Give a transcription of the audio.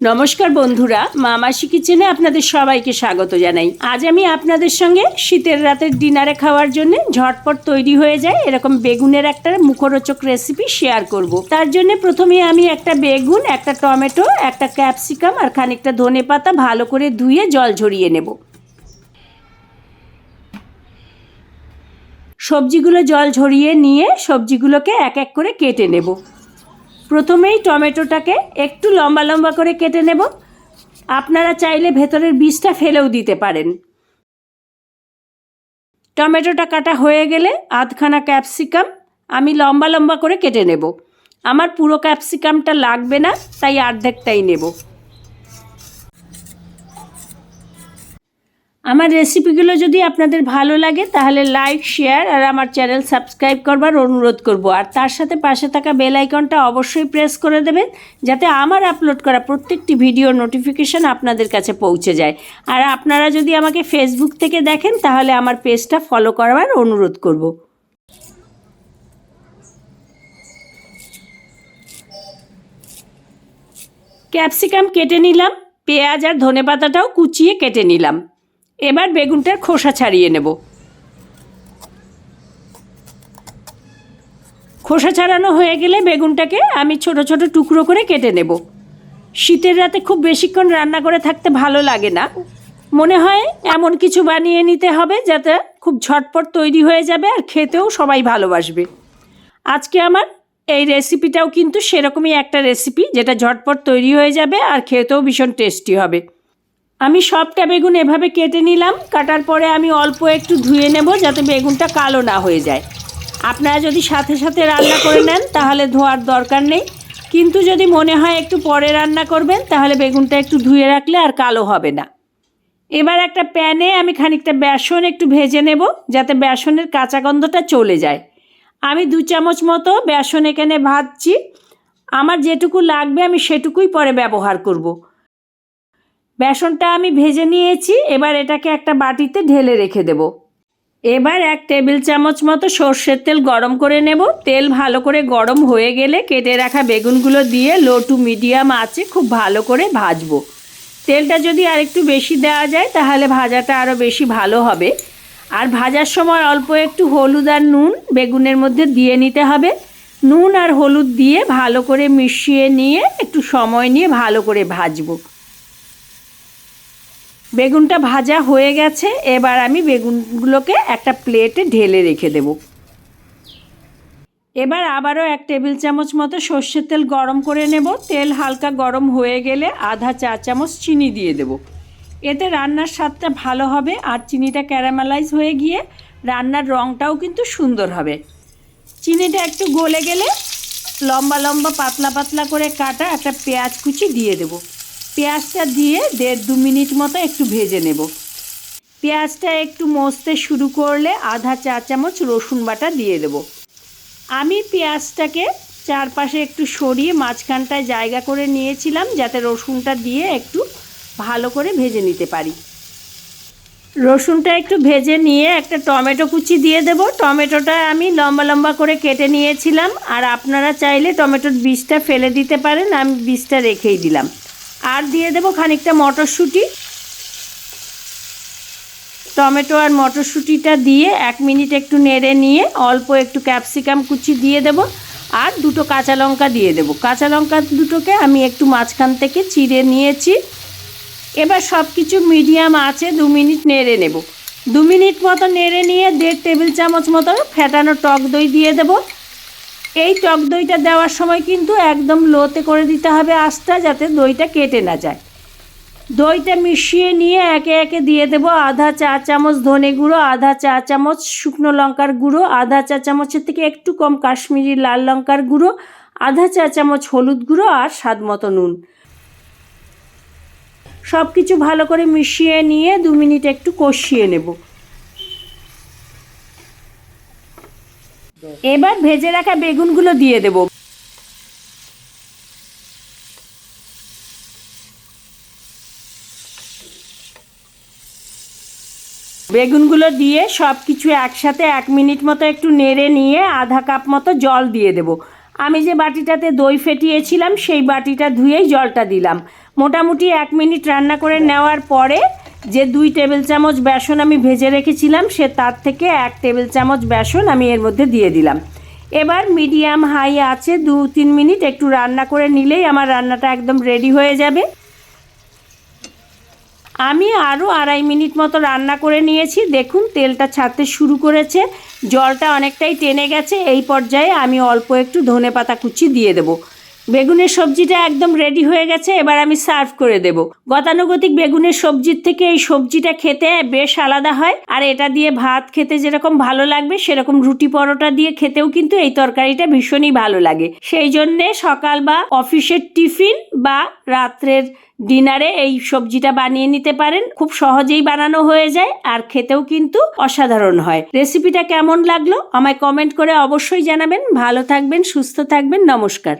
নমস্কার বন্ধুরা মামাসি কিচেনে আপনাদের সবাইকে স্বাগত জানাই। আজ আমি আপনাদের সঙ্গে শীতের রাতের ডিনারে খাওয়ার জন্য ঝটপট তৈরি হয়ে যায় এরকম বেগুনের একটা মুখরোচক রেসিপি শেয়ার করব। তার জন্য প্রথমে আমি একটা বেগুন, একটা টমেটো, একটা ক্যাপসিকাম আর খানিকটা ধনে পাতা ভালো করে ধুয়ে জল ঝরিয়ে নেব। সবজিগুলো জল ঝরিয়ে নিয়ে সবজিগুলোকে এক এক করে কেটে নেব। প্রথমেই টমেটোটাকে একটু লম্বা লম্বা করে কেটে নেব। আপনারা চাইলে ভেতরের বীজটা ফেলেও দিতে পারেন। টমেটোটা কাটা হয়ে গেলে আধখানা ক্যাপসিকাম আমি লম্বা লম্বা করে কেটে নেব। আমার পুরো ক্যাপসিকামটা লাগবে না, তাই অর্ধেকটাই নেব। আমার রেসিপিগুলো যদি আপনাদের ভালো লাগে, তাহলে লাইক শেয়ার আর আমার চ্যানেল সাবস্ক্রাইব করবার অনুরোধ করব। আর তার সাথে পাশে থাকা বেল আইকনটা অবশ্যই প্রেস করে দেবেন, যাতে আমার আপলোড করা প্রত্যেকটি ভিডিও নোটিফিকেশন আপনাদের কাছে পৌঁছে যায়। আর আপনারা যদি আমাকে ফেসবুক থেকে দেখেন, তাহলে আমার পেজটা ফলো করবার অনুরোধ করব। ক্যাপসিকাম কেটে নিলাম, পেঁয়াজ আর ধনেপাতাটাও কুচিয়ে কেটে নিলাম। এবার বেগুনটার খোসা ছাড়িয়ে নেব। খোসা ছাড়ানো হয়ে গেলে বেগুনটাকে আমি ছোট ছোট টুকরো করে কেটে নেব। শীতের রাতে খুব বেশিক্ষণ রান্না করে থাকতে ভালো লাগে না। মনে হয় এমন কিছু বানিয়ে নিতে হবে যাতে খুব ঝটপট তৈরি হয়ে যাবে আর খেতেও সবাই ভালোবাসবে। আজকে আমার এই রেসিপিটাও কিন্তু সেরকমই একটা রেসিপি যেটা ঝটপট তৈরি হয়ে যাবে আর খেতেও ভীষণ টেস্টি হবে। আমি সবটা বেগুন এভাবে কেটে নিলাম, কাটার পরে আমি অল্প একটু ধুয়ে নেব যাতে বেগুনটা কালো না হয়ে যায়। আপনারা যদি সাথে সাথে রান্না করে নেন, তাহলে ধোয়ার দরকার নেই। কিন্তু যদি মনে হয় একটু পরে রান্না করবেন, তাহলে বেগুনটা একটু ধুয়ে রাখলে আর কালো হবে না। এবার একটা প্যানে আমি খানিকটা বেসন একটু ভেজে নেব, যাতে বেসনের কাঁচা গন্ধটা চলে যায়। আমি দু চামচ মতো বেসন এখানে ভাজছি। আমার যেটুকু লাগবে আমি সেটুকুই পরে ব্যবহার করব। বেসনটা আমি ভেজে নিয়েছি, এবার এটাকে একটা বাটিতে ঢেলে রেখে দেব। এবার এক টেবিল চামচ মতো সর্ষের তেল গরম করে নেব। তেল ভালো করে গরম হয়ে গেলে কেটে রাখা বেগুনগুলো দিয়ে লো টু মিডিয়াম আঁচে খুব ভালো করে ভাজবো। তেলটা যদি আরেকটু বেশি দেওয়া যায়, তাহলে ভাজাটা আরও বেশি ভালো হবে। আর ভাজার সময় অল্প একটু হলুদ আর নুন বেগুনের মধ্যে দিয়ে নিতে হবে। নুন আর হলুদ দিয়ে ভালো করে মিশিয়ে নিয়ে একটু সময় নিয়ে ভালো করে ভাজবো। বেগুনটা ভাজা হয়ে গেছে, এবার আমি বেগুনগুলোকে একটা প্লেটে ঢেলে রেখে দেব। এবার আবারও এক টেবিল চামচ মতো সর্ষের তেল গরম করে নেব। তেল হালকা গরম হয়ে গেলে আধা চা চামচ চিনি দিয়ে দেব। এতে রান্নার স্বাদটা ভালো হবে আর চিনিটা ক্যারামেলাইজ হয়ে গিয়ে রান্নার রঙটাও কিন্তু সুন্দর হবে। চিনিটা একটু গলে গেলে লম্বা লম্বা পাতলা পাতলা করে কাটা একটা পেঁয়াজ কুচি দিয়ে দেবো। পেঁয়াজটা দিয়ে দেড় দু মিনিট মতো একটু ভেজে নেব। পেঁয়াজটা একটু মসতে শুরু করলে আধা চা চামচ রসুন বাটা দিয়ে দেব। আমি পেঁয়াজটাকে চারপাশে একটু সরিয়ে মাঝখানটায় জায়গা করে নিয়েছিলাম যাতে রসুনটা দিয়ে একটু ভালো করে ভেজে নিতে পারি। রসুনটা একটু ভেজে নিয়ে একটা টমেটো কুচি দিয়ে দেব। টমেটোটা আমি লম্বা লম্বা করে কেটে নিয়েছিলাম। আর আপনারা চাইলে টমেটোর বীজটা ফেলে দিতে পারেন। আমি বীজটা রেখেই দিলাম। আর দিয়ে দেবো খানিকটা মটরশুঁটি। টমেটো আর মটরশুঁটিটা দিয়ে এক মিনিট একটু নেড়ে নিয়ে অল্প একটু ক্যাপসিকাম কুচি দিয়ে দেব আর দুটো কাঁচা লঙ্কা দিয়ে দেবো। কাঁচা লঙ্কা দুটোকে আমি একটু মাঝখান থেকে চিড়ে নিয়েছি। এবার সব কিছু মিডিয়াম আছে দু মিনিট নেড়ে নেব। দু মিনিট মতো নেড়ে নিয়ে দেড় টেবিল চামচ মতো ফেটানো টক দই দিয়ে দেবো। এই টক দইটা দেওয়ার সময় কিন্তু একদম লোতে করে দিতে হবে আঁচটা যাতে দইটা কেটে না যায়। দইটা মিশিয়ে নিয়ে একে একে দিয়ে দেব আধা চা চামচ ধনে গুঁড়ো, আধা চা চামচ শুকনো লঙ্কার গুঁড়ো, আধা চা চামচের থেকে একটু কম কাশ্মীরি লাল লঙ্কার গুঁড়ো, আধা চা চামচ হলুদ গুঁড়ো আর স্বাদ মতো নুন। সব কিছু ভালো করে মিশিয়ে নিয়ে দু মিনিট একটু কষিয়ে নেব। এবার ভেজে রাখা বেগুনগুলো দিয়ে দেব। বেগুনগুলো দিয়ে সব কিছু একসাথে এক মিনিট মতো একটু নেড়ে নিয়ে আধা কাপ মতো জল দিয়ে দেব। আমি যে বাটিটাতে দই ফেটিয়েছিলাম, সেই বাটিটা ধুয়েই জলটা দিলাম। মোটামুটি এক মিনিট রান্না করে নেওয়ার পরে যে দুই টেবিল চামচ বেসন আমি ভেজে রেখেছিলাম, সে তার থেকে এক টেবিল চামচ বেসন আমি এর মধ্যে দিয়ে দিলাম। এবার মিডিয়াম হাই আছে, দু তিন মিনিট একটু রান্না করে নিলেই আমার রান্নাটা একদম রেডি হয়ে যাবে। আমি আরও আড়াই মিনিট মতো রান্না করে নিয়েছি। দেখুন, তেলটা ছাড়তে শুরু করেছে। জলটা অনেকটাই টেনে গেছে। এই পর্যায়ে আমি অল্প একটু ধনে পাতা কুচি দিয়ে দেবো। বেগুনের সবজিটা একদম রেডি হয়ে গেছে, এবার আমি সার্ভ করে দেব। গতানুগতিক বেগুনের সবজির থেকে এই সবজিটা খেতে বেশ আলাদা হয়, আর এটা দিয়ে ভাত খেতে যেরকম ভালো লাগবে, সেরকম রুটি পরোটা দিয়ে খেতেও কিন্তু এই তরকারিটা ভীষণই ভালো লাগে। সেই জন্যে সকাল বা অফিসের টিফিন বা রাত্রের ডিনারে এই সবজিটা বানিয়ে নিতে পারেন। খুব সহজেই বানানো হয়ে যায়, আর খেতেও কিন্তু অসাধারণ হয়। রেসিপিটা কেমন লাগল, আমায় কমেন্ট করে অবশ্যই জানাবেন। ভালো থাকবেন, সুস্থ থাকবেন, নমস্কার।